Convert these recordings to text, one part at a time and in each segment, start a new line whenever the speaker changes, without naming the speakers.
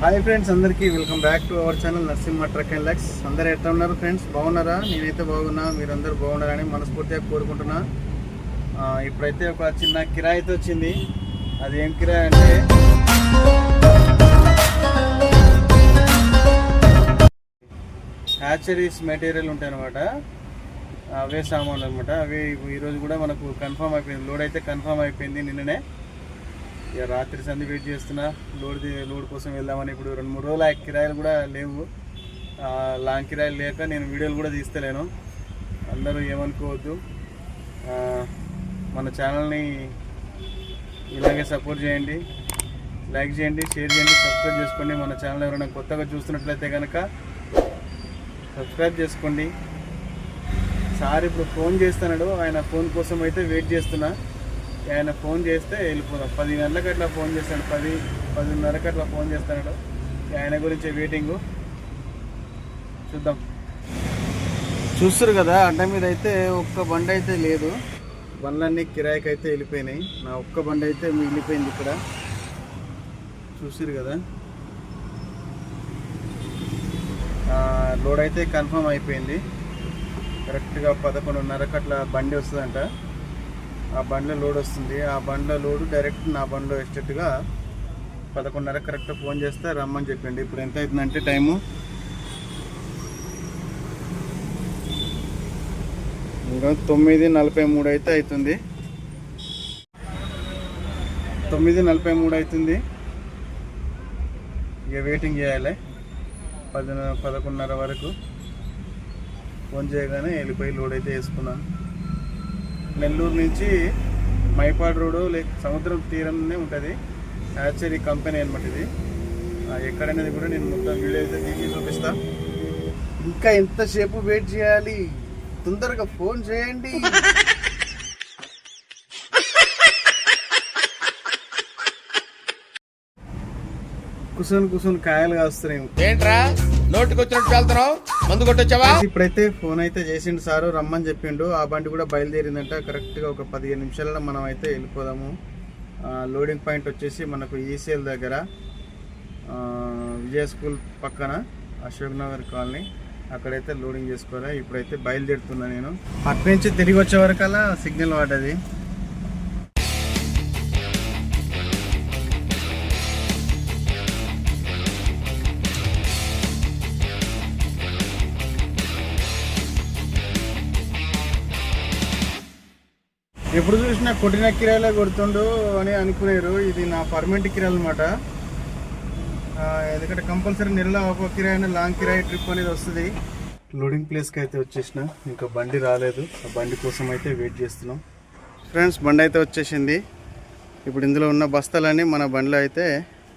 Hi friends అందరికీ welcome back to our channel Narasimha truck and lux. అందరు ఎట్లా ఉన్నారు ఫ్రెండ్స్? బాగున్నారా? నేనైతే బాగున్నా మీరందరూ బాగున్నారని మనస్ఫూర్తిగా కోరుకుంటున్నా. ఇప్పుడైతే ఒక చిన్న కిరాయి అయితే వచ్చింది. అది ఏం కిరాయి అంటే హ్యాచరీస్ మెటీరియల్ ఉంటాయి అనమాట అవే సామాన్లు అనమాట అవి ఈరోజు కూడా మనకు కన్ఫర్మ్ అయిపోయింది. లోడ్ అయితే కన్ఫామ్ అయిపోయింది నిన్ననే. ఇక రాత్రి సంధి వెయిట్ చేస్తున్నా. లోడ్ లోడ్ కోసం వెళ్దామని ఇప్పుడు రెండు మూడు రోజులు కిరాయిలు కూడా లేవు. లాంగ్ కిరాయిలు లేక నేను వీడియోలు కూడా తీస్తలేను. అందరూ ఏమనుకోవద్దు. మన ఛానల్ని ఇలాగే సపోర్ట్ చేయండి. లైక్ చేయండి షేర్ చేయండి సబ్స్క్రైబ్ చేసుకోండి. మన ఛానల్ ఎవరైనా కొత్తగా చూస్తున్నట్లయితే కనుక సబ్స్క్రైబ్ చేసుకోండి. సార్ ఇప్పుడు ఫోన్ చేస్తున్నాడు. ఆయన ఫోన్ కోసం అయితే వెయిట్ చేస్తున్నా. ఆయన ఫోన్ చేస్తే వెళ్ళిపోదాం. పది గంటలకు అట్లా ఫోన్ చేస్తాడు. పది పదిన్నరకు అట్లా ఫోన్ చేస్తున్నాడు ఆయన గురించి వెయిటింగ్ చూద్దాం. చూస్తారు కదా అడ్డ మీద అయితే ఒక్క బండి అయితే లేదు. బండ్లన్నీ కిరాయికి అయితే వెళ్ళిపోయినాయి. నా ఒక్క బండి అయితే మిగిలిపోయింది ఇక్కడ. చూసారు కదా. లోడ్ అయితే కన్ఫర్మ్ అయిపోయింది. కరెక్ట్గా పదకొండున్నరకు అట్లా బండి వస్తుందంట. ఆ బండ్లో లోడ్ వస్తుంది. ఆ బండ్లో లోడ్ డైరెక్ట్ నా బండ్లో వేసేట్టుగా పదకొండున్నర కరెక్ట్ ఫోన్ చేస్తే రమ్మని చెప్పండి. ఇప్పుడు ఎంత అవుతుందంటే టైము? తొమ్మిది నలభై మూడు అయితే అవుతుంది. తొమ్మిది నలభై మూడు అవుతుంది. ఇక వెయిటింగ్ చేయాలి. పది పదకొండున్నర వరకు. ఫోన్ చేయగానే వెళ్ళిపోయి లోడ్ అయితే వేసుకున్నాను. నెల్లూరు నుంచి మైపాడు రోడ్ లేక సముద్రం తీరంలోనే ఉంటుంది. హ్యాచరీ కంపెనీ అనమాట ఇది. ఎక్కడనేది కూడా నేను మొత్తం వీడియో అయితే తీసి చూపిస్తా. ఇంకా ఎంతసేపు వెయిట్ చేయాలి? తొందరగా ఫోన్ చేయండి. కుసన్ కుసన్ కాయలు కాస్తున్నాయి.
ఏంట్రా? వెళ్తున్నావు? మందు కొట్టొచ్చావా?
ఇప్పుడైతే ఫోన్ అయితే చేసిండు సారు రమ్మని చెప్పిండు. ఆ బండి కూడా బయలుదేరిందంట. కరెక్ట్గా ఒక పదిహేను నిమిషాలలో మనం అయితే వెళ్ళిపోదాము. లోడింగ్ పాయింట్ వచ్చేసి మనకు ఈసీఎల్ దగ్గర విజయ స్కూల్ పక్కన అశోక్ నగర్ కాలనీ. అక్కడైతే లోడింగ్ చేసుకోవాలి ఇప్పుడైతే బయలుదేరుతున్నా నేను. అటు నుంచి తిరిగి వచ్చే వరకల్లా సిగ్నల్ పడ్డది ఎప్పుడు చూసినా కొట్టిన కిరాయిలే కొడుతుండు అని అనుకునేరు. ఇది నా పర్మనెంట్ కిరాయిలు అనమాట ఎందుకంటే కంపల్సరీ నెలలో ఒక కిరాయి లాంగ్ కిరాయి ట్రిప్ అనేది వస్తుంది. లోడింగ్ ప్లేస్కి అయితే వచ్చేసిన. ఇంకా బండి రాలేదు. ఆ బండి కోసం అయితే వెయిట్ చేస్తున్నాం. ఫ్రెండ్స్ బండి అయితే వచ్చేసింది. ఇప్పుడు ఇందులో ఉన్న బస్తాలన్నీ మన బండిలో అయితే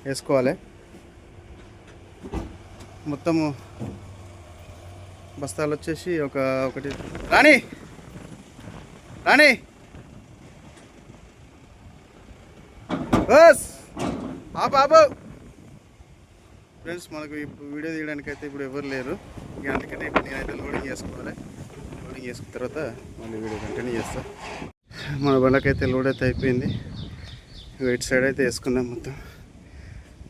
వేసుకోవాలి. మొత్తము బస్తాలు వచ్చేసి ఒక ఒకటి రాణి! రాణి! బస్ ఆ బాబు ఫ్రెండ్స్ మనకు ఇప్పుడు వీడియో తీయడానికి అయితే ఇప్పుడు ఎవరు లేరు. ఇక అందుకనే ఇప్పుడు నేనైతే లోడింగ్ చేసుకోవాలి. లోడింగ్ చేసుకున్న తర్వాత మళ్ళీ వీడియో కంటిన్యూ చేస్తా. మన బండకైతే లోడ్ అయితే అయిపోయింది. ఇటు సైడ్ అయితే వేసుకున్నాం మొత్తం.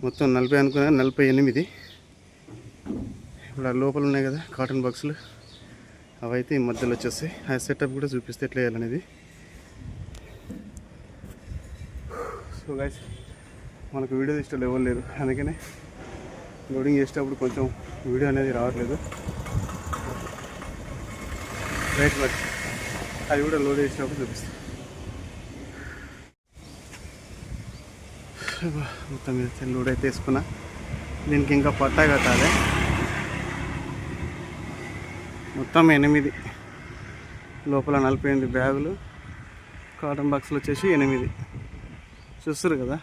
మొత్తం నలభై అనుకున్నా నలభై ఎనిమిది. ఇప్పుడు ఆ లోపల ఉన్నాయి కదా కాటన్ బాక్సులు అవైతే ఈ మధ్యలో వచ్చేస్తాయి. ఆ సెటప్ కూడా చూపిస్తే ఎట్లా వేయాలనేది సో గైస్ మనకు వీడియో తీసేటప్పుడు ఎవరు లేరు. అందుకనే లోడింగ్ చేసేటప్పుడు కొంచెం వీడియో అనేది రావట్లేదు. రైట్ బట్ అది కూడా లోడ్ చేసినప్పుడు చూపిస్తాను మొత్తం మీద లోడ్ అయితే వేసుకున్నా. దీనికి ఇంకా పట్టా కట్టాలి. మొత్తం ఎనిమిది. లోపల నలభై ఎనిమిది బ్యాగులు. కాటన్ బాక్స్లు వచ్చేసి ఎనిమిది. చూస్తారు కదా?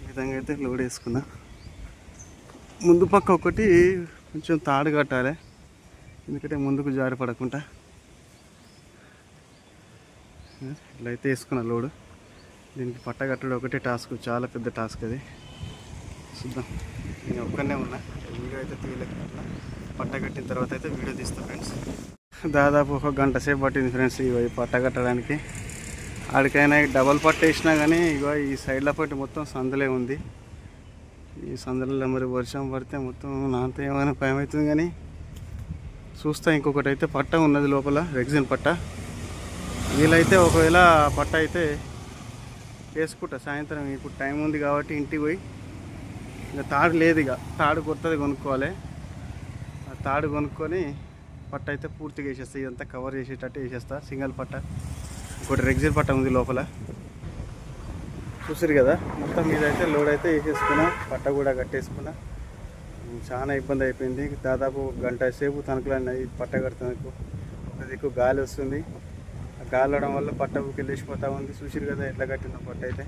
ఈ విధంగా అయితే లోడ్ వేసుకున్నా. ముందు పక్క ఒకటి కొంచెం తాడు కట్టాలి. ఎందుకంటే ముందుకు జారి పడకుండా. ఇట్లా అయితే వేసుకున్నా లోడు. దీనికి పట్ట కట్టడం ఒకటే టాస్క్ చాలా పెద్ద టాస్క్ అది. చూద్దాం. నేను ఒక్కనే ఉన్నా. వీడియో అయితే తీయలేక పట్ట కట్టిన తర్వాత అయితే వీడియో తీస్తాను ఫ్రెండ్స్. దాదాపు ఒక గంట సేపు పట్టింది ఫ్రెండ్స్ ఇవి పట్ట కట్టడానికి. ఆడికైనా డబల్ పట్టు వేసినా కానీ ఇగో ఈ సైడ్ల పట్టు మొత్తం సందులే ఉంది. ఈ సందులలో మరి వర్షం పడితే మొత్తం నాంత ఏమైనా భయం అవుతుంది కానీ చూస్తా ఇంకొకటి అయితే పట్ట ఉన్నది లోపల రెగ్జిన్ పట్ట. వీలైతే ఒకవేళ పట్ట అయితే వేసుకుంటా. సాయంత్రం ఇప్పుడు టైం ఉంది కాబట్టి ఇంటికి పోయి ఇంకా తాడు లేదు ఇక. తాడు కొత్తది కొనుక్కోవాలి. ఆ తాడు కొనుక్కొని పట్ట అయితే పూర్తిగా వేసేస్తా. ఇదంతా కవర్ చేసేటట్టు వేసేస్తా. సింగల్ పట్ట. ఇంకోటి రెగ్జిల్ పట్ట ఉంది లోపల. చూసారు కదా మొత్తం మీద అయితే లోడ్ అయితే వేసేసుకున్నా పట్ట కూడా కట్టేసుకున్నా. చాలా ఇబ్బంది అయిపోయింది. దాదాపు గంట సేపు తణుకులన్నాయి పట్ట కడుతున్నకు ఎక్కువ గాలి వస్తుంది. ఆ గాలి అవడం వల్ల పట్ట వెళ్ళేసిపోతా ఉంది. చూసిరు కదా ఎట్లా కట్టిన పట్ట అయితే.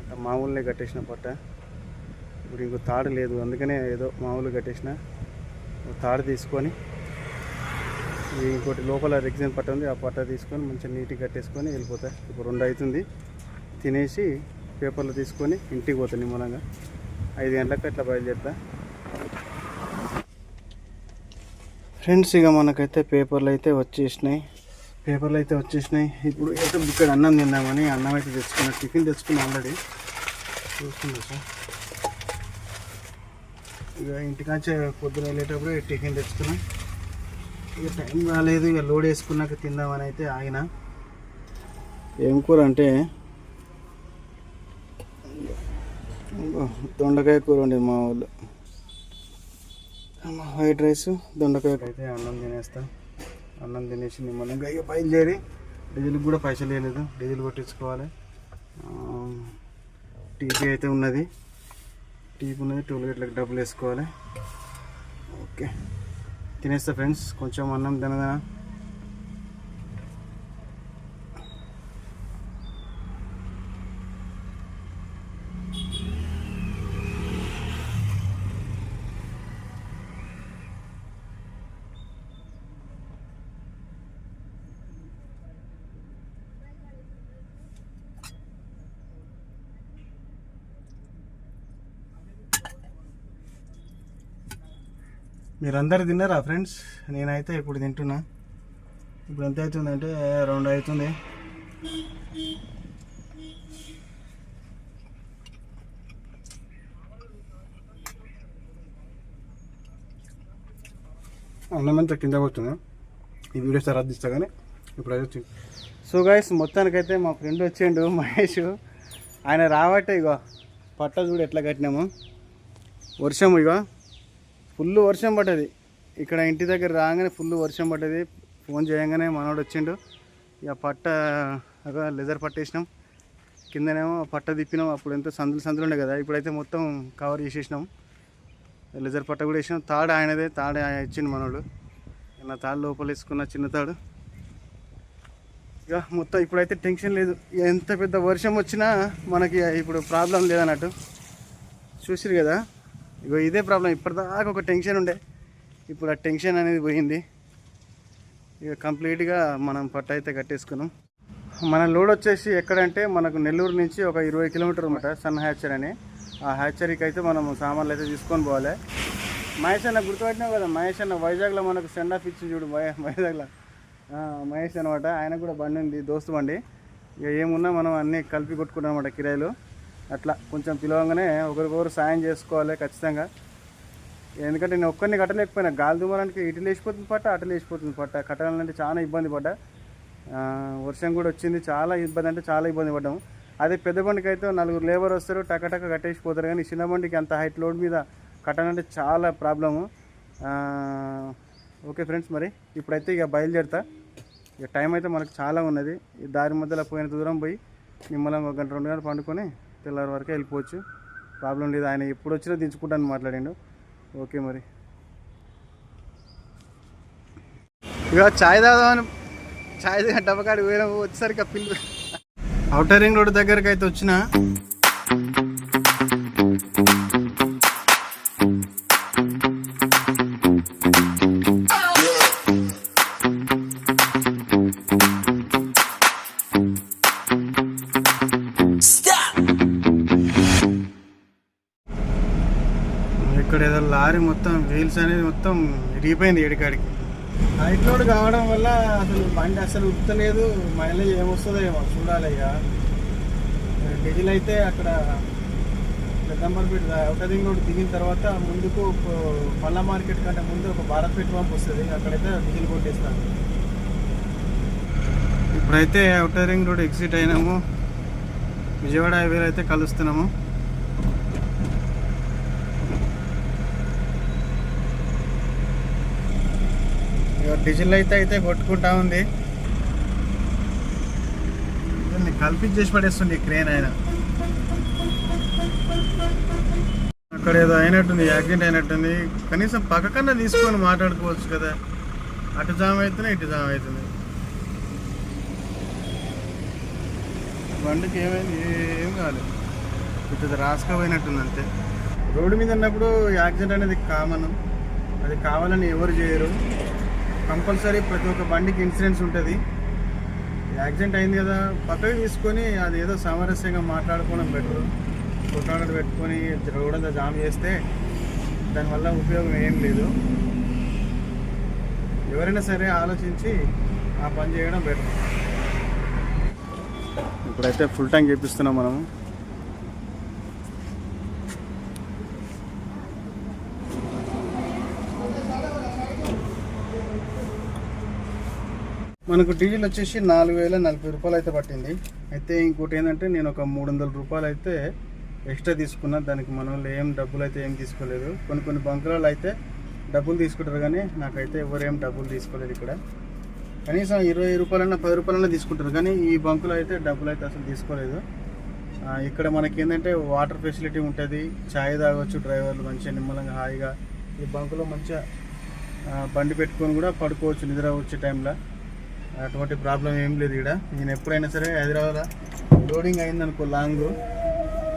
అంత మామూలునే కట్టేసిన పట్ట. ఇప్పుడు ఇంకో తాడు లేదు. అందుకనే ఏదో మామూలు కట్టేసిన. తాడు తీసుకొని ఇంకోటి లోపల రెగ్జిన్ పట్ట ఉంది ఆ పట్ట తీసుకొని మంచిగా నీట్గా కట్టేసుకొని వెళ్ళిపోతా. ఇప్పుడు రెండు అవుతుంది. తినేసి పేపర్లు తీసుకొని ఇంటికి పోతాను నిమ్మలంగా. ఐదు గంటలకు అట్లా బయలుదేరుతా. ఫ్రెండ్స్ ఇక మనకైతే పేపర్లు అయితే వచ్చేసినాయి. పేపర్లు అయితే వచ్చేసినాయి. ఇప్పుడు అయితే ఇక్కడ అన్నం తిన్నామని అన్నం అయితే తెచ్చుకున్నా. టిఫిన్ తెచ్చుకున్నా ఆల్రెడీ. చూసుకుందా సార్. ఇక ఇంటికాంచే పొద్దున వెళ్ళేటప్పుడు టిఫిన్ తెచ్చుకున్నాం. ఇక టైం రాలేదు ఇక లోడ్ వేసుకున్నాక తిందామని అయితే ఆగిన. ఏం కూర అంటే? దొండకాయ కూర ఉండేది మా వాళ్ళు వైట్ రైస్ దొండకాయ అయితే అన్నం తినేస్తా. అన్నం తినేసి నిమ్మలంగా ఇక బయలుదేరి డీజిల్కి కూడా పైసలు లేదు డీజిల్ కొట్టించుకోవాలి. టీపీ అయితే ఉన్నది. టీపీ ఉన్నది టోల్ గేట్లకు డబ్బులు వేసుకోవాలి. ఓకే. తినేస్తా ఫ్రెండ్స్ కొంచెం అన్నం తినదా మీరందరు తిన్నారా ఫ్రెండ్స్? నేనైతే ఇప్పుడు తింటున్నా. ఇప్పుడు ఎంత అవుతుందంటే రెండు అవుతుంది. అన్నం అంతా కింద పోతుంది. ఈ వీడియో సార్ ఇస్తా కానీ ఇప్పుడు అయితే సో గాయస్ మొత్తానికైతే మా ఫ్రెండ్ వచ్చిండు మహేష్. ఆయన రావట్టే ఇగో. పట్ట చూడు ఎట్లా కట్టినాము. వర్షం ఇగో. ఫుల్ వర్షం పడ్డది. ఇక్కడ ఇంటి దగ్గర రాగానే ఫుల్ వర్షం పడ్డది. ఫోన్ చేయగానే మనోడు వచ్చిండు. ఇక పట్ట లెదర్ పట్టేసినాం కిందనేమో పట్ట తిప్పినాం. అప్పుడు ఎంత సందులు సందులు ఉండే కదా. ఇప్పుడైతే మొత్తం కవర్ చేసేసినాం. లెజర్ పట్ట కూడా వేసినాం. తాడు ఆయనదే. తాడు ఆయన ఇచ్చిండు మనోడు. నా తాడు లోపల వేసుకున్న చిన్న తాడు. ఇక మొత్తం ఇప్పుడైతే టెన్షన్ లేదు. ఎంత పెద్ద వర్షం వచ్చినా మనకి ఇప్పుడు ప్రాబ్లం లేదన్నట్టు. చూసిరు కదా. ఇగో ఇదే ప్రాబ్లం. ఇప్పటిదాకా ఒక టెన్షన్ ఉండే. ఇప్పుడు ఆ టెన్షన్ అనేది పోయింది. ఇక కంప్లీట్గా మనం పట్ట అయితే కట్టేసుకున్నాం. మన లోడ్ వచ్చేసి ఎక్కడంటే మనకు నెల్లూరు నుంచి ఒక ఇరవై కిలోమీటర్ అనమాట సన్ హ్యాచర్ అని. ఆ హ్యాచరీకి అయితే మనం సామాన్లు అయితే తీసుకొని పోవాలి. మహేష్ అన్న గుర్తుపట్టినావు కదా? మహేష్ అన్న వైజాగ్లో మనకు సెండ్ ఆఫ్ ఇచ్చి చూడు వైజాగ్లో. మహేష్ అనమాట ఆయన కూడా బండి ఉంది దోస్తు బండి. ఇక ఏమున్నా మనం అన్నీ కలిపి కొట్టుకున్నాం అనమాట కిరాయిలు. అట్లా కొంచెం పిలవగానే ఒకరికొకరు సాయం చేసుకోవాలి ఖచ్చితంగా. ఎందుకంటే నేను ఒక్కరిని కట్టలేకపోయినా. గాలి దుమ్మరానికి ఇటు లేచిపోతుంది పట్ట అటు లేచిపోతుంది పట్ట. కట్టాలంటే చాలా ఇబ్బంది పడ్డా. వర్షం కూడా వచ్చింది. చాలా ఇబ్బంది అంటే చాలా ఇబ్బంది పడ్డాము అదే పెద్ద బండికి అయితే నలుగురు లేబర్ వస్తారు టకటక కట్టేసిపోతారు. కానీ చిన్న బండికి అంత హైట్ లోడ్ మీద కట్టాలంటే చాలా ప్రాబ్లము. ఓకే ఫ్రెండ్స్ మరి ఇప్పుడైతే ఇక బయలుదేరుతా. ఇక టైం అయితే మనకు చాలా ఉన్నది. దారి మధ్యలో పోయిన దూరం పోయి మిమ్మల్ని ఒక గంట రెండు గంటలు పండుకొని తెల్లారి వరకు వెళ్ళిపోవచ్చు. ప్రాబ్లం లేదు. ఆయన ఎప్పుడు వచ్చినా దించుకుంటాను మాట్లాడిండు. ఓకే మరి. ఇక చాయ్ తాగుదామని చాయ్ డబ్బకాడి పోయినా వచ్చేసరికి ఆ పిల్లి అవుటర్ రింగ్ రోడ్ దగ్గరికి అయితే వచ్చిన లారీ మొత్తం వీల్స్ అనేది మొత్తం ఇరిగిపోయింది ఏడికాడికి హైట్ లోడ్ కావడం వల్ల అసలు బండి అసలు ఉత్తలేదు మైలేజ్ ఏమొస్తుందో ఏమో చూడాలి ఇక. డీజిల్ అయితే అక్కడ పెద్దంబర్పేట అవుటర్ రోడ్డు రోడ్ దిగిన తర్వాత ముందుకు పల్ల మార్కెట్ కంటే ముందు ఒక భారత్ పెట్ పంప్ వస్తుంది అక్కడైతే డీజిల్ కొట్టేస్తాను ఇప్పుడైతే అవుటర్ రింగ్ రోడ్ ఎగ్జిట్ అయినాము. విజయవాడ హైవేలో అయితే కలుస్తున్నాము. డీజిల్ అయితే అయితే కొట్టుకుంటా ఉంది. కల్పించేసి పడేస్తుంది ఈ క్రేన్ ఆయన. అక్కడ ఏదో అయినట్టుంది యాక్సిడెంట్ అయినట్టుంది. కనీసం పక్కకన్నా తీసుకొని మాట్లాడుకోవచ్చు కదా. అటు జామ్ అవుతుంది ఇటు జామ్ అవుతుంది బండికి ఏమైంది ఏం కాలేదు. ఇటు రాసుకపోయినట్టుంది అంతే. రోడ్డు మీద ఉన్నప్పుడు యాక్సిడెంట్ అనేది కామన్. అది కావాలని ఎవరు చేయరు. కంపల్సరీ ప్రతి ఒక్క బండికి ఇన్సూరెన్స్ ఉంటుంది. యాక్సిడెంట్ అయింది కదా పక్కకి తీసుకొని అది ఏదో సామరస్యంగా మాట్లాడుకోవడం బెటర్. కొట్లాడలు పెట్టుకొని రోడ్ అంతా జామ్ చేస్తే దానివల్ల ఉపయోగం ఏం లేదు. ఎవరైనా సరే ఆలోచించి ఆ పని చేయడం బెటర్. ఇప్పుడైతే ఫుల్ ట్యాంక్ చేపిస్తున్నాం మనము. మనకు డీజిల్ వచ్చేసి నాలుగు వేల నలభై రూపాయలు అయితే పట్టింది. అయితే ఇంకోటి ఏంటంటే నేను ఒక మూడు వందల రూపాయలు అయితే ఎక్స్ట్రా తీసుకున్నా. దానికి మన వాళ్ళు ఏం డబ్బులు అయితే ఏం తీసుకోలేదు. కొన్ని కొన్ని బంకులలో అయితే డబ్బులు తీసుకుంటారు కానీ నాకైతే ఎవరు ఏం డబ్బులు తీసుకోలేదు ఇక్కడ. కనీసం ఇరవై రూపాయలన్నా పది రూపాయలన్నా తీసుకుంటారు కానీ ఈ బంకులో అయితే డబ్బులు అయితే అసలు తీసుకోలేదు. ఇక్కడ మనకి ఏంటంటే వాటర్ ఫెసిలిటీ ఉంటుంది. ఛాయ్ తాగొచ్చు డ్రైవర్లు మంచిగా నిమ్మలంగా హాయిగా. ఈ బంకులో మంచిగా బండి పెట్టుకొని కూడా పడుకోవచ్చు నిద్ర వచ్చే టైంలో. అటువంటి ప్రాబ్లం ఏం లేదు ఇక్కడ నేను ఎప్పుడైనా సరే హైదరాబాద్ లోడింగ్ అయిందనుకో లాంగ్.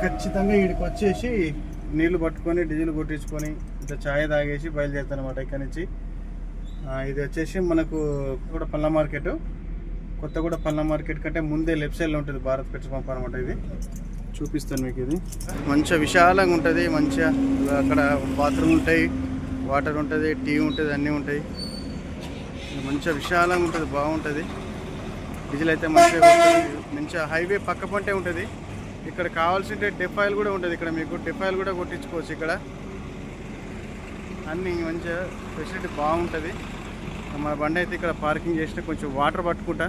ఖచ్చితంగా ఇక్కడికి వచ్చేసి నీళ్ళు పట్టుకొని డీజిల్ కొట్టించుకొని ఇంత ఛాయ్ తాగేసి బయలుదేరుతాను అనమాట ఇక్కడి నుంచి. ఇది వచ్చేసి మనకు కూడా పళ్ళ మార్కెట్. కొత్తగూడ పళ్ళ మార్కెట్ కంటే ముందే లెఫ్ట్ సైడ్లో ఉంటుంది భారత్ పెట్రోల్ పంప్ అనమాట ఇది. చూపిస్తాను మీకు ఇది. మంచిగా విశాలంగా ఉంటుంది మంచిగా అక్కడ బాత్రూమ్ ఉంటాయి వాటర్ ఉంటుంది టీ ఉంటుంది అన్నీ ఉంటాయి. మంచిగా విశాలంగా ఉంటుంది బాగుంటుంది. డీజిల్ అయితే మంచిగా మంచిగా హైవే పక్క పంటే ఉంటుంది. ఇక్కడ కావాల్సింటే డెఫాయిల్ కూడా ఉంటుంది. ఇక్కడ మీకు డెఫాయిల్ కూడా కొట్టించుకోవచ్చు ఇక్కడ. అన్నీ మంచిగా ఫెసిలిటీ బాగుంటుంది. మన బండి అయితే ఇక్కడ పార్కింగ్ చేస్తే కొంచెం వాటర్ పట్టుకుంటా.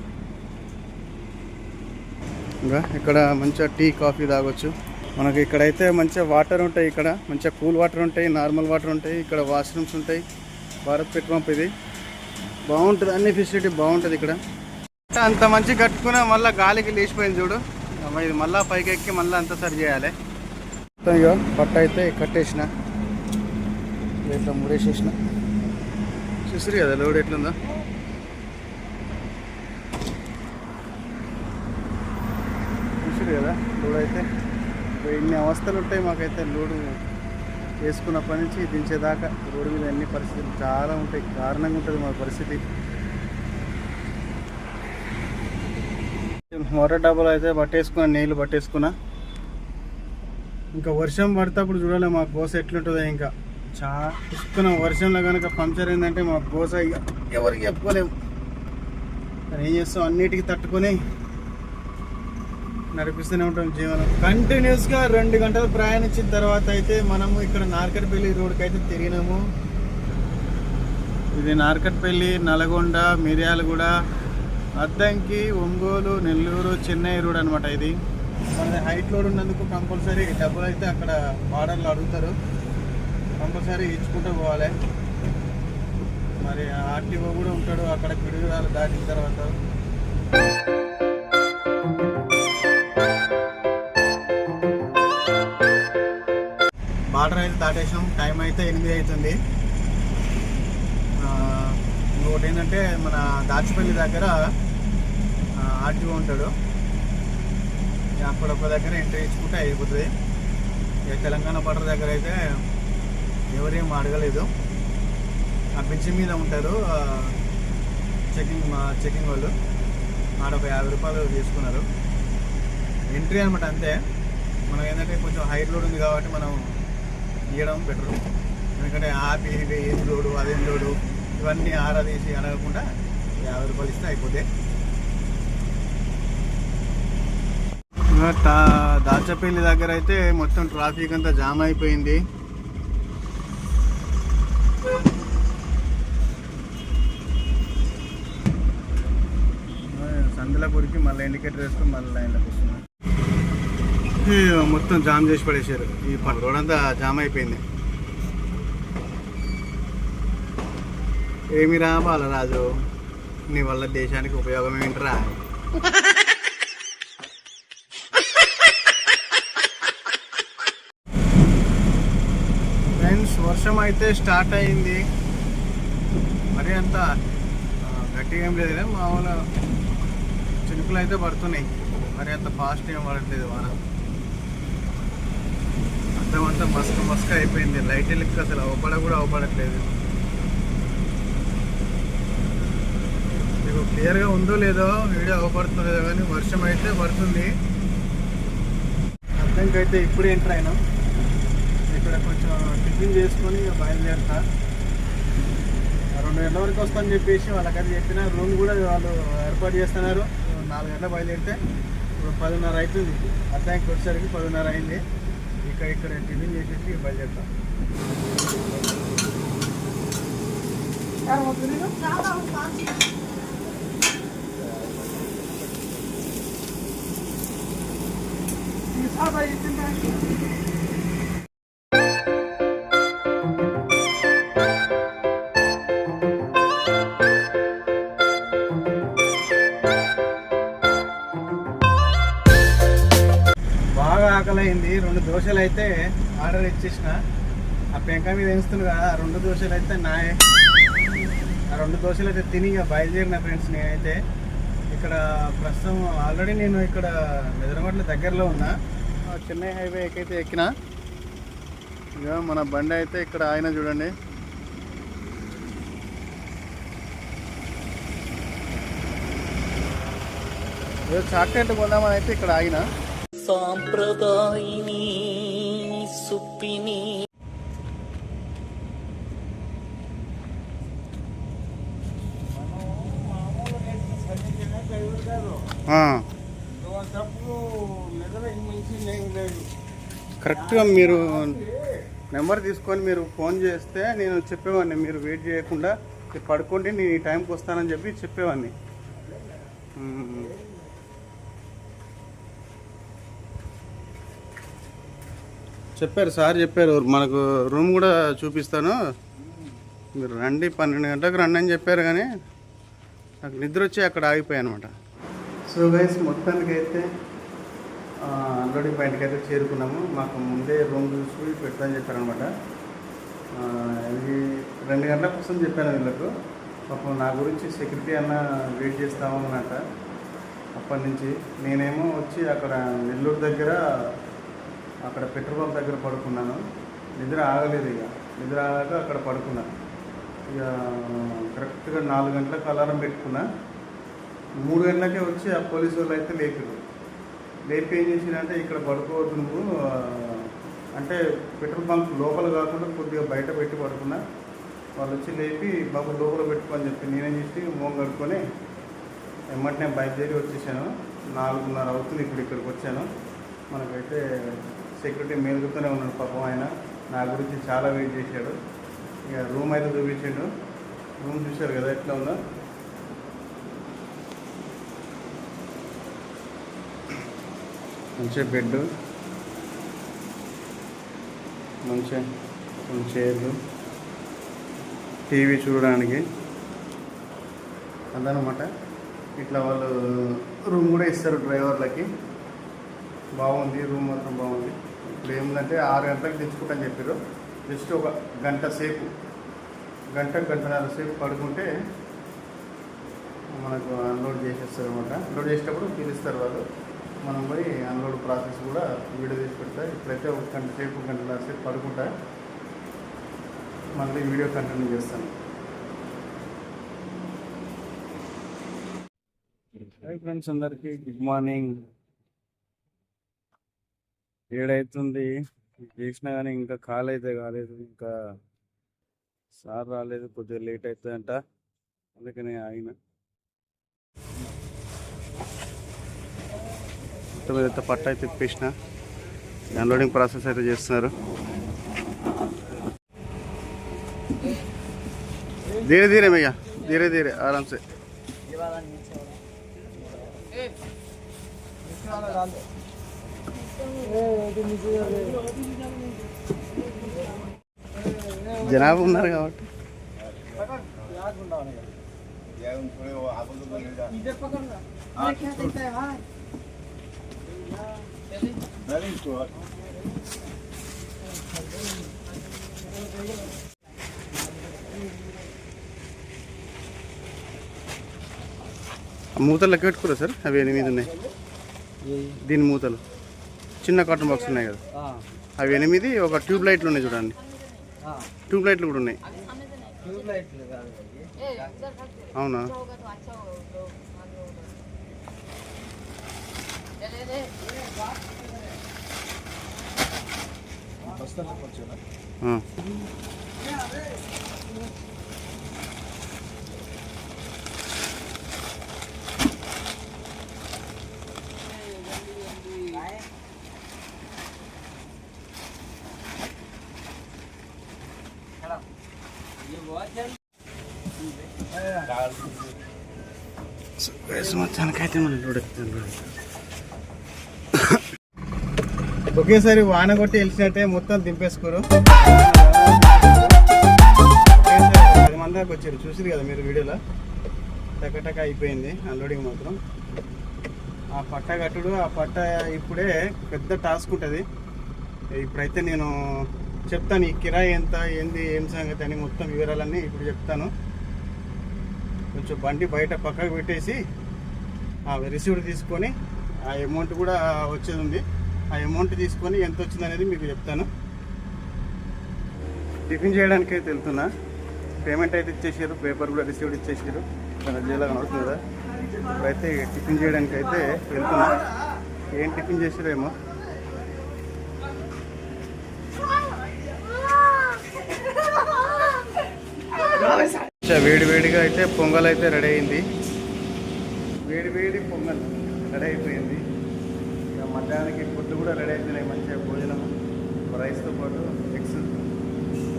ఇంకా ఇక్కడ మంచిగా టీ కాఫీ తాగొచ్చు. మనకి ఇక్కడైతే మంచిగా వాటర్ ఉంటాయి ఇక్కడ. మంచిగా కూల్ వాటర్ ఉంటాయి నార్మల్ వాటర్ ఉంటాయి. ఇక్కడ వాష్రూమ్స్ ఉంటాయి. భారత్ పెట్రోల్ పంప్ ఇది. బాగుంటుంది అన్ని ఫెసిలిటీ బాగుంటుంది ఇక్కడ. అంత మంచి కట్టుకున్నా మళ్ళీ గాలికి లేచిపోయింది చూడు. ఇది మళ్ళీ పైకి ఎక్కి మళ్ళీ అంతా సరి చేయాలి. మొత్తం ఇక పట్ట అయితే కట్టేసిన. ఇట్లా ముడేసేసిన. చూసారు కదా లోడ్ ఎట్లుందో? చూసారు కదా లోడ్ అయితే. ఇన్ని అవస్థలు ఉంటాయి మాకైతే లోడు వేసుకున్నప్పటి నుంచి దించేదాకా రోడ్డు మీద అన్ని పరిస్థితులు చాలా ఉంటాయి. కారణంగా ఉంటుంది మా పరిస్థితి. మోటార్ డబ్బాలు అయితే పట్టేసుకున్నా నీళ్ళు పట్టేసుకున్నా. ఇంకా వర్షం పడేటప్పుడు చూడాలి మా గోస ఎట్లుంటుందో ఇంకా. చాలా ఇస్తున్న వర్షంలో కనుక పంక్చర్ అయిందంటే మా గోస ఇక ఎవరికి చెప్పుకోలేము. ఏం చేస్తాం? అన్నిటికీ తట్టుకొని నడిపిస్తూనే ఉంటాం జీవనం. కంటిన్యూస్గా రెండు గంటలు ప్రయాణించిన తర్వాత అయితే మనము ఇక్కడ నార్కట్పల్లి రోడ్కి అయితే తిరిగినాము. ఇది నార్కట్పల్లి నల్గొండ మిర్యాలగూడ అద్దంకి ఒంగోలు నెల్లూరు చెన్నై రోడ్ అనమాట ఇది. మనది హైట్ లోడ్ ఉన్నందుకు కంపల్సరీ డబ్బులు అయితే అక్కడ బార్డర్లు అడుగుతారు. కంపల్సరీ ఇచ్చుకుంటూ పోవాలి. మరి ఆర్టీఓ కూడా ఉంటాడు. అక్కడ పిడుగురాలు దాటిన తర్వాత. బార్డర్ దాటేసాం. టైం అయితే ఎనిమిది అవుతుంది. ఇంకొకటి ఏంటంటే మన దాచిపల్లి దగ్గర ఆర్టీఓ ఉంటాడు. ఇక అక్కడ ఒక దగ్గర ఎంట్రీ ఇచ్చుకుంటే అయిపోతుంది. ఇక తెలంగాణ బార్డర్ దగ్గర అయితే ఎవరేం అడగలేదు. ఆ బ్రిడ్జ్ మీద ఉంటారు చెకింగ్ చెకింగ్ వాళ్ళు. ఆడ ఒక యాభై రూపాయలు తీసుకున్నారు. ఎంట్రీ అనమాట అంతే. మనం ఏంటంటే కొంచెం హైట్ లోడ్ ఉంది కాబట్టి మనం తీయడం బెటర్ ఎందుకంటే ఆపి ఏం లోడు అదేం లోడు ఇవన్నీ ఆరాధేసి అడగకుండా యాభై రూపాయలు ఇస్తే అయిపోతే. దాచపల్లి దగ్గర అయితే మొత్తం ట్రాఫిక్ అంతా జామ్ అయిపోయింది. సందుల గురికి మళ్ళీ ఇండికేటర్ వేసుకుని మళ్ళీ లైన్లోకి వస్తున్నాం. ఈ మొత్తం జామ్ చేసి పడేశారు. ఈ ప- రోడ్ అంతా జామ్ అయిపోయింది. ఏమి రా బాలరాజు? నీ వల్ల దేశానికి ఉపయోగం ఏంటరా? ఫ్రెండ్స్ వర్షం అయితే స్టార్ట్ అయింది. మరి అంత గట్టిగా ఏం లేదు మామూలు చినుకులు అయితే పడుతున్నాయి. మరి అంత ఫాస్ట్ ఏం పడట్లేదు వాన. అంతా మస్క మస్క అయిపోయింది. లైట్ వెళ్ళి అసలు అవపడ కూడా అవపడట్లేదు. మీకు క్లియర్గా ఉందో లేదో వీడియో అవపడుతుందో కానీ వర్షం అయితే పడుతుంది. అర్థంకి అయితే ఇప్పుడు ఎంటర్ అయినాం. ఇక్కడ కొంచెం టిఫిన్ చేసుకొని బయలుదేరుతా. రెండు గంటల వరకు వస్తామని చెప్పేసి వాళ్ళకైతే చెప్పిన రూమ్ కూడా వాళ్ళు ఏర్పాటు చేస్తున్నారు. నాలుగు గంటల బయలుదేరితే ఇప్పుడు పదిన్నర అవుతుంది. అర్థానికి వచ్చేసరికి పదిన్నర అయింది. ఇక్కడ ఇక్కడ టిఫిన్ చేసేసి బయలుదేరుతాం బాగా ఆకలైంది. రెండు దోశలు అయితే ఆర్డర్ ఇచ్చేసిన. ఆ పెంక మీద వేస్తుంది కదా ఆ రెండు దోశలు అయితే నాయే. ఆ రెండు దోశలు అయితే తిని ఇక బయలుదేరిన ఫ్రెండ్స్ నేనైతే. ఇక్కడ ప్రస్తుతం ఆల్రెడీ నేను ఇక్కడ నిద్రమట్ల దగ్గరలో ఉన్నా. చెన్నై హైవే ఎక్కైతే ఎక్కిన ఇక మన బండి అయితే ఇక్కడ ఆయన చూడండి. ఏదో చాక్లెట్ కొందామని అయితే ఇక్కడ ఆగిన.
సాంప్రదాయిని సుప్పిని.
కరెక్ట్గా మీరు నెంబర్ తీసుకొని మీరు ఫోన్ చేస్తే నేను చెప్పేవాడిని మీరు వెయిట్ చేయకుండా మీరు పడుకోండి నేను ఈ టైంకి వస్తానని చెప్పి చెప్పేవాడిని. చెప్పారు సార్ చెప్పారు. మనకు రూమ్ కూడా చూపిస్తాను. మీరు రండి పన్నెండు గంటలకు రండి అని చెప్పారు కానీ నాకు నిద్ర వచ్చి అక్కడ ఆగిపోయాను అనమాట సో గైస్ మొత్తానికి అయితే ఆల్రెడీ పాయింట్కి అయితే చేరుకున్నాము. మాకు ముందే రూమ్ చూసి పెడతామని చెప్పారనమాట ఇది రెండు గంటల కోసం చెప్పాను వీళ్ళకు. పాపం నా గురించి సెక్యూరిటీ అన్న వెయిట్ చేస్తామన్నమాట అప్పటి నుంచి నేనేమో వచ్చి అక్కడ నెల్లూరు దగ్గర అక్కడ పెట్రోల్ పంప్ దగ్గర పడుకున్నాను. నిద్ర ఆగలేదు ఇక. నిద్ర ఆగాక అక్కడ పడుకున్నాను ఇక కరెక్ట్గా నాలుగు గంటలకు అలారం పెట్టుకున్నా. మూడు గంటలకే వచ్చి ఆ పోలీసు వాళ్ళు అయితే లేపారు లేపి ఏం చేసిందంటే ఇక్కడ పడుకోవద్దు నువ్వు. అంటే పెట్రోల్ బంక్ లోపల కాకుండా కొద్దిగా బయట పెట్టి పడుకున్నా. వాళ్ళు వచ్చి లేపి బాబు లోపల పెట్టుకోని చెప్పి నేనేం చేసి మోం కడుక్కొని నేను బయలుదేరి వచ్చేసాను. నాలుగున్నర అవుతుంది ఇప్పుడు ఇక్కడికి వచ్చాను. మనకైతే సెక్యూరిటీ మెలుగుతూనే ఉన్నాడు పాపం ఆయన. నా గురించి చాలా వెయిట్ చేశాడు. ఇక రూమ్ అయితే చూపించాడు. రూమ్ చూశారు కదా ఎట్లా ఉందో. మంచిగా బెడ్ మంచిగా కొన్ని చైర్లు టీవీ చూడడానికి. అదనమాట. ఇట్లా వాళ్ళు రూమ్ కూడా ఇస్తారు డ్రైవర్లకి. బాగుంది రూమ్ మాత్రం బాగుంది. ఇప్పుడు ఏముందంటే ఆరు గంటలకు తెచ్చుకుంటాను చెప్పారు. జస్ట్ ఒక గంట సేపు గంట గంటన్నర సేపు పడుకుంటే మనకు అన్లోడ్ చేసేస్తారు అనమాట అన్లోడ్ చేసేటప్పుడు పిలుస్తారు వాళ్ళు. మనం పోయి అన్లోడ్ ప్రాసెస్ కూడా వీడియో తీసి పెడతా. ఇప్పుడైతే ఒక గంట సేపు గంటన్నర సేపు పడుకుంటా. మళ్ళీ వీడియో కంటిన్యూ చేస్తాను. హాయ్ ఫ్రెండ్స్ అందరికీ గుడ్ మార్నింగ్. ఏడైతుంది. చేసినా కానీ ఇంకా కాల్ అయితే కాలేదు. ఇంకా సార్ రాలేదు. కొద్దిగా లేట్ అవుతుందంట అందుకనే ఆగిన. మొత్తం మీద పట్ట అయితే తెప్పేసిన అన్లోడింగ్ ప్రాసెస్ అయితే చేస్తున్నారు. ధీరే ధీరే భయ్యా ధీరే ధీరే. ఆరామ్సే జనాభా ఉన్నారు కాబట్టి మూతలు లెక్క పెట్టుకోరా సార్ అవి ఎనిమిది ఉన్నాయి దీని మూతలు చిన్న కాటన్ బాక్స్ ఉన్నాయి కదా. అవి ఎనిమిది ఒక ట్యూబ్ లైట్లు ఉన్నాయి చూడండి. ట్యూబ్ లైట్లు కూడా ఉన్నాయి. అవునా. మొత్తానికైతే మనం ఒకేసారి వాన కొట్టి వెలిసినట్టే మొత్తం దింపేసుకోరు. పది మంది దాకా వచ్చారు. చూసారు కదా మీరు వీడియోలో టకటక అయిపోయింది అన్లోడింగ్ మాత్రం. ఆ పట్ట కట్టుడు ఆ పట్ట ఇప్పుడే పెద్ద టాస్క్ ఉంటుంది. ఇప్పుడైతే నేను చెప్తాను ఈ కిరాయి ఎంత ఏంది ఏం సంగతి అని మొత్తం వివరాలన్నీ ఇప్పుడు చెప్తాను. కొంచెం బండి బయట పక్కకు పెట్టేసి ఆ రిసీవ్డ్ తీసుకొని ఆ అమౌంట్ కూడా వచ్చేది ఉంది ఆ అమౌంట్ తీసుకొని ఎంత వచ్చింది అనేది మీకు చెప్తాను. టిఫిన్ చేయడానికి అయితే వెళ్తున్నా. పేమెంట్ అయితే ఇచ్చేసారు పేపర్ కూడా రిసీవ్డ్ ఇచ్చేసారు ఇక్కడ జైలో కనబడుతుంది? కదా ఇప్పుడైతే టిఫిన్ చేయడానికి అయితే వెళ్తున్నా. ఏం టిఫిన్ చేసారేమో వేడి వేడిగా అయితే పొంగల్ అయితే రెడీ అయింది. వేడి వేడి పొంగల్ రెడీ అయిపోయింది. ఇక మధ్యాహ్నానికి ఫుడ్ కూడా రెడీ అయిపోయినాయి. మంచిగా భోజనం రైస్తో పాటు ఎగ్స్.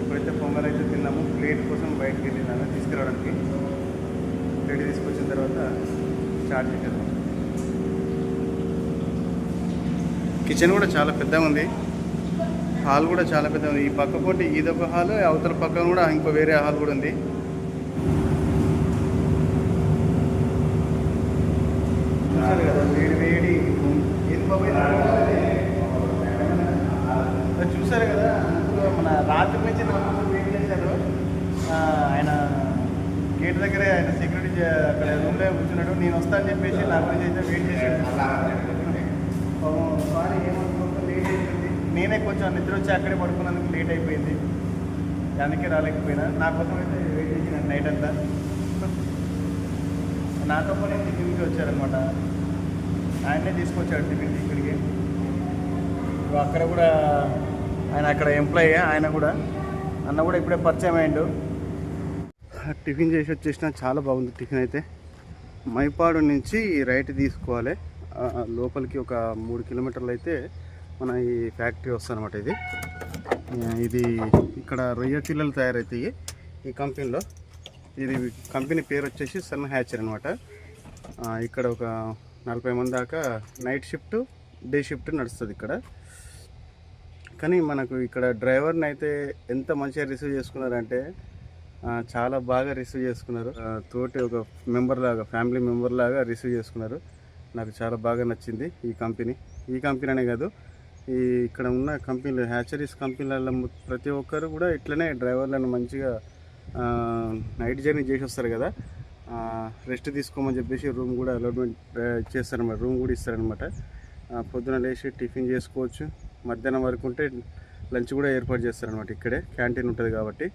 ఇప్పుడైతే పొంగల్ అయితే తిన్నాము. ప్లేట్ కోసం బయటకు వెళ్ళినాను తీసుకురావడానికి. ప్లేట్ తీసుకొచ్చిన తర్వాత స్టార్ట్ చేసేద్దాం కిచెన్ కూడా చాలా పెద్దగా ఉంది. హాల్ కూడా చాలా పెద్దగా ఉంది. ఈ పక్క పోటీ ఇదొక హాల్ అవతల పక్కన కూడా ఇంకో వేరే హాల్ కూడా ఉంది. వేడి వేడి చూశారు కదా మన రాత్రి నుంచి వెయిట్ చేశారు. ఆయన గేట్ దగ్గరే ఆయన సెక్యూరిటీ అక్కడ రూమ్లో కూర్చున్నాడు. నేను వస్తా అని చెప్పేసి నా గురించి అయితే వెయిట్ చేశాడు. సారీ ఏమనుకోకుండా లేట్ నేనే కొంచెం నిద్ర వచ్చి అక్కడే పడుకున్నందుకు లేట్ అయిపోయింది. దానికే రాలేకపోయినా. నా కోసం అయితే వెయిట్ చేసిన నైట్ అంతా. నాతో పాటు టిఫిన్కి వచ్చారనమాట ఆయనే తీసుకొచ్చాడు టిఫిన్ ఇక్కడికి. అక్కడ కూడా ఆయన అక్కడ ఎంప్లాయీ ఆయన కూడా. అన్న కూడా ఇప్పుడే పరిచయం అయ్యిండు. టిఫిన్ చేసి వచ్చేసిన చాలా బాగుంది టిఫిన్ అయితే. మైపాడు నుంచి రైట్ తీసుకోవాలి. లోపలికి ఒక మూడు కిలోమీటర్లు అయితే మన ఈ ఫ్యాక్టరీ వస్తుందన్నమాట ఇది. ఇది ఇక్కడ రొయ్య చిల్లలు తయారవుతాయి ఈ కంపెనీలో. ఇది కంపెనీ పేరు వచ్చేసి సన్ హ్యాచర్ అనమాట ఇక్కడ ఒక నలభై మంది దాకా నైట్ షిఫ్ట్ డే షిఫ్ట్ నడుస్తుంది ఇక్కడ. కానీ మనకు ఇక్కడ డ్రైవర్ని అయితే ఎంత మంచిగా రిసీవ్ చేసుకున్నారంటే చాలా బాగా రిసీవ్ చేసుకున్నారు. తోటి ఒక మెంబర్ లాగా ఫ్యామిలీ మెంబర్ లాగా రిసీవ్ చేసుకున్నారు. నాకు చాలా బాగా నచ్చింది ఈ కంపెనీ. ఈ కంపెనీ అనే కాదు ఈ ఇక్కడ ఉన్న కంపెనీలు హ్యాచరీస్ కంపెనీలలో ప్రతి ఒక్కరు కూడా ఇట్లనే డ్రైవర్లను మంచిగా నైట్ జర్నీ చేసి వస్తారు కదా రెస్ట్ తీసుకోమని చెప్పేసి రూమ్ కూడా అలాట్మెంట్ చేస్తారన్నమాట. రూమ్ కూడా ఇస్తారనమాట పొద్దున లేచి టిఫిన్ చేసుకోవచ్చు. మధ్యాహ్నం వరకు ఉంటే లంచ్ కూడా ఏర్పాటు చేస్తారనమాట ఇక్కడే. క్యాంటీన్ ఉంటుంది కాబట్టి.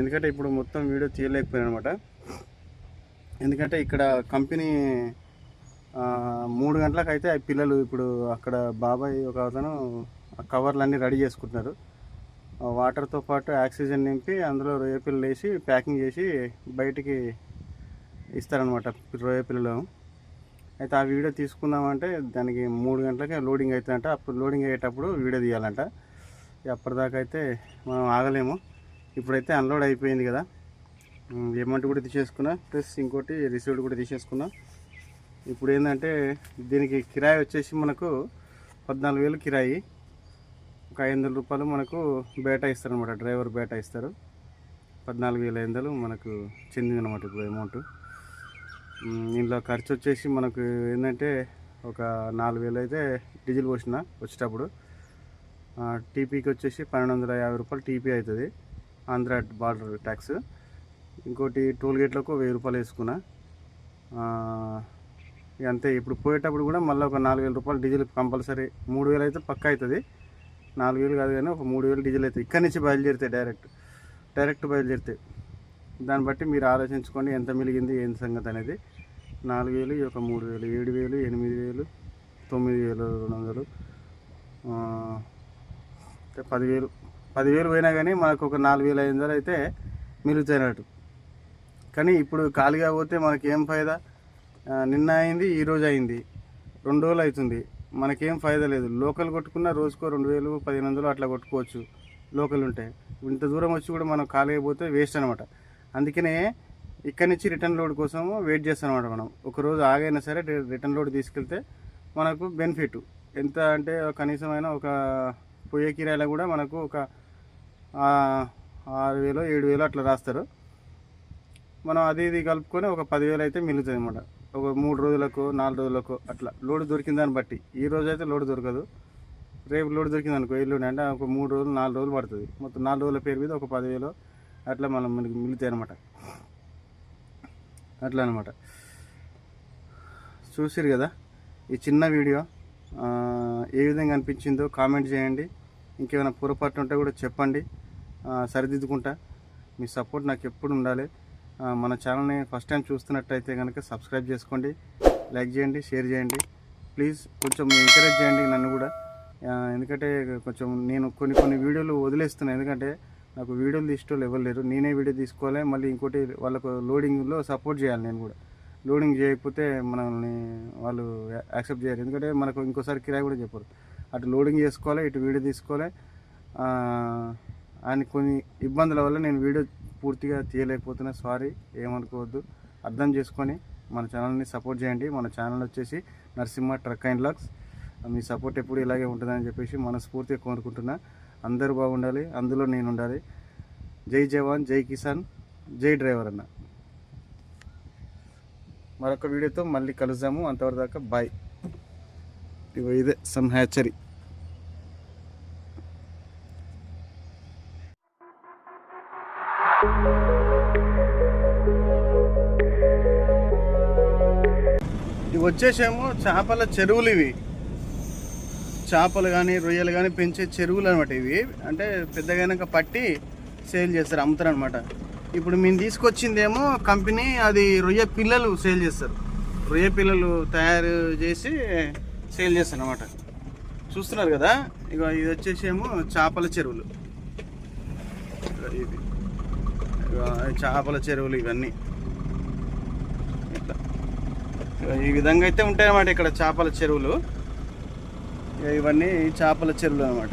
ఎందుకంటే ఇప్పుడు మొత్తం వీడియో తీయలేకపోయాను అనమాట ఎందుకంటే ఇక్కడ కంపెనీ మూడు గంటలకు అయితే పిల్లలు ఇప్పుడు అక్కడ బాబాయ్ ఒక అతను కవర్లన్నీ కవర్లు అన్నీ రెడీ చేసుకుంటున్నారు. వాటర్తో పాటు ఆక్సిజన్ నింపి అందులో రొయ్య పిల్లలు వేసి ప్యాకింగ్ చేసి బయటికి ఇస్తారనమాట రొయ్య పిల్లలు. అయితే ఆ వీడియో తీసుకుందామంటే దానికి మూడు గంటలకే లోడింగ్ అవుతుందంట. అప్పుడు లోడింగ్ అయ్యేటప్పుడు వీడియో తీయాలంట. ఇక అప్పటిదాకా అయితే మనం ఆగలేము. ఇప్పుడైతే అన్లోడ్ అయిపోయింది కదా. అమౌంట్ కూడా తీసేసుకున్నా. ప్లస్ ఇంకోటి రిసీవ్డ్ కూడా తీసేసుకున్నా. ఇప్పుడు ఏంటంటే దీనికి కిరాయి వచ్చేసి మనకు పద్నాలుగు వేలు కిరాయి. ఒక ఐదు వందల రూపాయలు మనకు బేటా ఇస్తారు అనమాట డ్రైవర్ బేటా ఇస్తారు. పద్నాలుగు వేల ఐదు వందలు మనకు చెందింది అనమాట ఇప్పుడు అమౌంట్. ఇందులో ఖర్చు వచ్చేసి మనకు ఏంటంటే ఒక నాలుగు వేలు అయితే డీజిల్ పోసిన వచ్చేటప్పుడు. టీపీకి వచ్చేసి పన్నెండు వందల యాభై రూపాయలు టీపీ అవుతుంది. Andhra border tax. ఇంకోటి టోల్ గేట్లకు వెయ్యి రూపాయలు వేసుకున్నా. అంతే ఇప్పుడు పోయేటప్పుడు కూడా మళ్ళీ ఒక నాలుగు వేల రూపాయలు డీజిల్ కంపల్సరీ. మూడు వేలు అయితే పక్క అవుతుంది. నాలుగు వేలు కాదు కానీ ఒక మూడు వేలు డీజిల్ అవుతుంది ఇక్కడి నుంచి బయలుదేరితే డైరెక్ట్ డైరెక్ట్ బయలుదేరితే. దాన్ని బట్టి మీరు ఆలోచించుకోండి ఎంత మిలిగింది ఏం సంగతి అనేది. నాలుగు వేలు ఈ ఒక మూడు వేలు ఏడు వేలు ఎనిమిది వేలు తొమ్మిది వేలు రెండు వందలు పదివేలు. పదివేలు పోయినా కానీ మనకు ఒక నాలుగు వేలు ఐదు వందలు అయితే మిగులుతున్నట్టు కానీ ఇప్పుడు ఖాళీగా పోతే మనకి ఏం ఫైదా నిన్న అయింది ఈ రోజు అయింది. రెండు రోజులు అవుతుంది. మనకేం ఫైదా లేదు. లోకల్ కొట్టుకున్న రోజుకో రెండు వేలు పదిహేను వందలు అట్లా కొట్టుకోవచ్చు. లోకల్ ఉంటే. ఇంత దూరం వచ్చి కూడా మనం ఖాళీ అయిపోతే వేస్ట్ అనమాట అందుకనే ఇక్కడి నుంచి రిటర్న్ లోడ్ కోసం వెయిట్ చేస్తాం అనమాట మనం. ఒక రోజు ఆగైనా సరే రిటర్న్ లోడ్ తీసుకెళ్తే మనకు బెనిఫిట్. ఎంత అంటే కనీసమైన ఒక పొయ్యే కిరాయిలో కూడా మనకు ఒక ఆరు వేలు ఏడు వేలు అట్లా రాస్తారు. మనం అది ఇది కలుపుకొని ఒక పదివేలు అయితే మిగులుతుంది అనమాట ఒక మూడు రోజులకు నాలుగు రోజులకు అట్లా. లోడ్ దొరికిన దాన్ని బట్టి. ఈ రోజు అయితే లోడ్ దొరకదు. రేపు లోడ్ దొరికింది అనుకో ఎల్లుండి అంటే ఒక మూడు రోజులు నాలుగు రోజులు పడుతుంది. మొత్తం నాలుగు రోజుల పేరు మీద ఒక పదివేలు అట్లా మనం మనకి మిగులుతాయి అనమాట అట్లా అనమాట చూసిరు కదా? ఈ చిన్న వీడియో ఏ విధంగా అనిపించిందో కామెంట్ చేయండి. ఇంకేమైనా పొరపాటు ఉంటే కూడా చెప్పండి. సరిదిద్దుకుంటా. మీ సపోర్ట్ నాకు ఎప్పుడు ఉండాలి. మన ఛానల్ని ఫస్ట్ టైం చూస్తున్నట్టయితే కనుక సబ్స్క్రైబ్ చేసుకోండి లైక్ చేయండి షేర్ చేయండి. ప్లీజ్ కొంచెం ఎంకరేజ్ చేయండి నన్ను కూడా. ఎందుకంటే కొంచెం నేను కొన్ని కొన్ని వీడియోలు వదిలేస్తున్నాను ఎందుకంటే నాకు వీడియోలు తీసుకోవాలి ఎవరు లేరు. నేనే వీడియో తీసుకోవాలి మళ్ళీ ఇంకోటి వాళ్ళకు లోడింగ్లో సపోర్ట్ చేయాలి నేను కూడా. లోడింగ్ చేయకపోతే మనల్ని వాళ్ళు యాక్సెప్ట్ చేయరు. ఎందుకంటే మనకు ఇంకోసారి కిరాయి కూడా చెప్పరు. అటు లోడింగ్ చేసుకోవాలి ఇటు వీడియో తీసుకోవాలి. అని కొన్ని ఇబ్బందుల వల్ల నేను వీడియో పూర్తిగా తీయలేకపోతున్నా సారీ ఏమనుకోవద్దు. అర్థం చేసుకొని మన ఛానల్ని సపోర్ట్ చేయండి. మన ఛానల్ వచ్చేసి నరసింహ ట్రక్ అండ్ లక్స్. మీ సపోర్ట్ ఎప్పుడు ఇలాగే ఉంటుందని చెప్పేసి మనస్ఫూర్తిగా కోరుకుంటున్నా. అందరూ బాగుండాలి అందులో నేను ఉండాలి జై జవాన్ జై కిసాన్ జై డ్రైవర్ అన్న. మరొక వీడియోతో మళ్ళీ కలుద్దాము. అంతవరదాకా బాయ్. ఇగో ఇదే సమ్ వచ్చేసేమో. చేపల చెరువులు ఇవి. చేపలు కానీ రొయ్యలు కానీ పెంచే చెరువులు అనమాట ఇవి. అంటే పెద్దగా పట్టి సేల్ చేస్తారు అమ్ముతారు అనమాట ఇప్పుడు మేము తీసుకొచ్చిందేమో కంపెనీ అది రొయ్య పిల్లలు సేల్ చేస్తారు. రొయ్య పిల్లలు తయారు చేసి సేల్ చేస్తారు అనమాట చూస్తున్నారు కదా? ఇక ఇది వచ్చేసేమో చేపల చెరువులు. ఇది. ఇవి ఇగో చేపల చెరువులు ఇవన్నీ ఇట్లా ఇగో ఈ విధంగా అయితే ఉంటాయి అన్నమాట ఇక్కడ చేపల చెరువులు. ఇవన్నీ చేపల చెరువులు అనమాట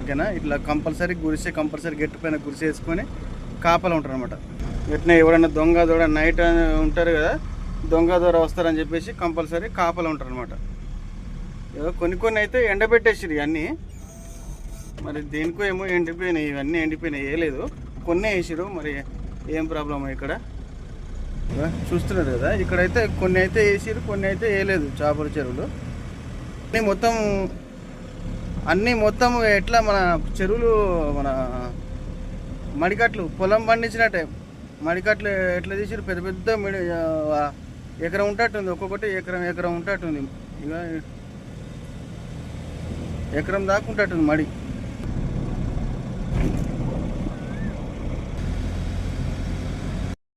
ఓకేనా? ఇట్లా కంపల్సరీ గురిసే కంపల్సరీ గట్టి పైన గురిసే వేసుకొని కాపలు ఉంటారు అనమాట ఇట్లా ఎవరైనా దొంగ దూడ నైట్ ఉంటారు కదా దొంగ దూర వస్తారని చెప్పేసి కంపల్సరీ కాపలు ఉంటారు అనమాట ఏదో కొన్ని కొన్ని అయితే ఎండబెట్టేసిరు ఇవన్నీ. మరి దేనికో ఏమో ఎండిపోయినాయి ఇవన్నీ ఎండిపోయినాయి వేయలేదు కొన్ని వేసిరు మరి ఏం ప్రాబ్లమ్ ఇక్కడ? చూస్తున్నారు కదా ఇక్కడైతే కొన్ని అయితే వేసారు కొన్ని అయితే వేయలేదు చేపల చెరువులు. అన్నీ మొత్తం అన్నీ మొత్తం ఎట్లా మన చెరువులు మన మడికట్లు పొలం పండించినట్టే. మడికట్లు ఎట్లా తీసారు పెద్ద పెద్ద ఎకరం ఉంటట్టుంది. ఒక్కొక్కటి ఎకరం ఎకరం ఉంటట్టుంది. ఇక ఎకరం దాకా ఉంటట్టుంది మడి.